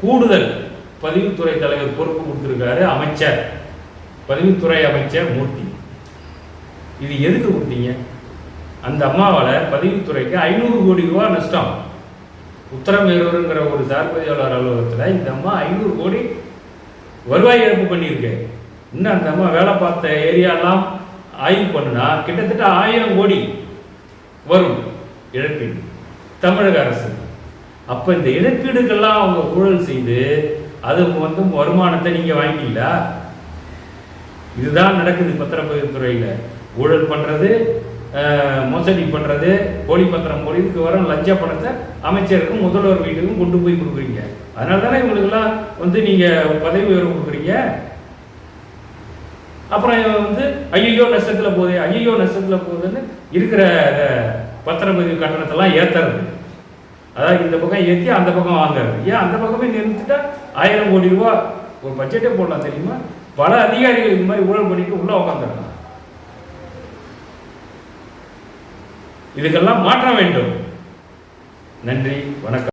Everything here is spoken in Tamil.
கூடுதல் பதிவுத்துறை தலைவர் பொறுப்பு கொடுத்துருக்காரு அமைச்சர். பதிவுத்துறை அமைச்சர் மூர்த்தி. இது எதுக்கு கொடுத்தீங்க? அந்த அம்மாவால் பதிவுத்துறைக்கு ஐநூறு கோடி ரூபா நஷ்டம். உத்தரமேரூருங்கிற ஒரு சார்பதியாளர் அலுவலகத்தில் இந்த அம்மா ஐநூறு கோடி வருவாய் இழப்பு பண்ணியிருக்கு. இன்னும் அந்த அம்மா வேலை பார்த்த ஏரியாலாம் ஆய்வு பண்ணுனா கிட்டத்தட்ட ஆயிரம் கோடி வரும் இழப்பீடு. தமிழக அரசு. அப்போ இந்த இழப்பீடுகள்லாம் அவங்க ஊழல் செய்து அது வந்து வருமானத்தை நீங்கள் வாங்கிட்டீங்களா? இதுதான் நடக்குது பத்திரப்பதிவுத்துறையில் ஊழல் பண்ணுறது மோசடி பண்ணுறது போலி பத்திரம் போலி இதுக்கு வர லஞ்ச பணத்தை அமைச்சருக்கும் முதல்வர் வீட்டுக்கும் கொண்டு போய் கொடுக்குறீங்க. அதனால தானே இவங்களுக்கெல்லாம் வந்து நீங்கள் பதவி உயர்வு கொடுக்குறீங்க? அப்புறம் இவன் வந்து ஐயோ நஷ்டத்தில் போகுது ஐயோ நஷ்டத்தில் போகுதுன்னு இருக்கிற பத்திரப்பதிவு கட்டணத்தெல்லாம் ஏற்றுறது அதாவது இந்த பக்கம் ஏற்றி அந்த பக்கம் வாங்குறது. ஏன்? அந்த பக்கமே நிறுத்திட்டா ஆயிரம் கோடி ரூபா ஒரு பட்ஜெட்டே போடலாம் தெரியுமா? பல அதிகாரிகள் இந்த மாதிரி ஊழல் பண்ணிட்டு உள்ள உட்காந்துருக்காங்க இதுக்கெல்லாம் மாற்ற வேண்டும். நன்றி வணக்கம்.